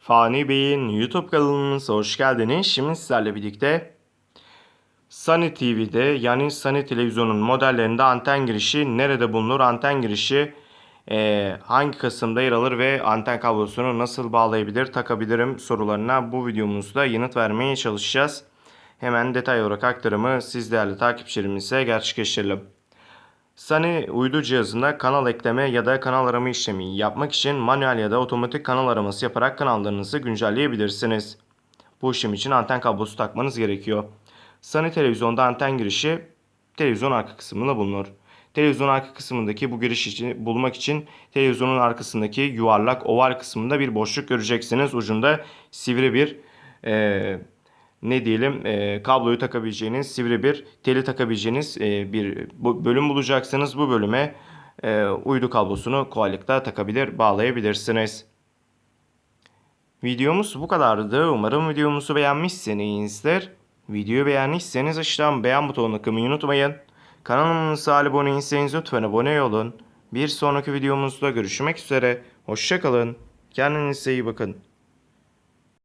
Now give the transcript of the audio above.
Fani Bey'in YouTube kanalımıza hoş geldiniz. Şimdi sizlerle birlikte Sunny TV'de yani Sunny Televizyon'un modellerinde anten girişi nerede bulunur? Anten girişi eee, hangi kısımda yer alır ve anten kablosunu nasıl bağlayabilir, takabilirim sorularına bu videomuzda yanıt vermeye çalışacağız. Hemen detay olarak aktarımı siz değerli takipçilerimize gerçekleştirelim. Sunny uydu cihazında kanal ekleme ya da kanal arama işlemi yapmak için manuel ya da otomatik kanal araması yaparak kanallarınızı güncelleyebilirsiniz. Bu işlem için anten kablosu takmanız gerekiyor. Sunny televizyonda anten girişi televizyon arka kısmında bulunur. Televizyon arka kısmındaki bu giriş için bulmak için televizyonun arkasındaki yuvarlak oval kısmında bir boşluk göreceksiniz. Ucunda sivri bir eee ne diyelim e, kabloyu takabileceğiniz sivri bir teli takabileceğiniz e, bir bölüm bulacaksınız. Bu bölüme e, uydu kablosunu kolaylıkla takabilir, bağlayabilirsiniz. Videomuz bu kadardı. Umarım videomuzu beğenmişsinizdir. Videoyu beğendiyseniz aşağıdan beğen butonuna kılmayı unutmayın. Kanalımıza abone değilseniz lütfen abone olun. Bir sonraki videomuzda görüşmek üzere. Hoşçakalın. Kendinize iyi bakın.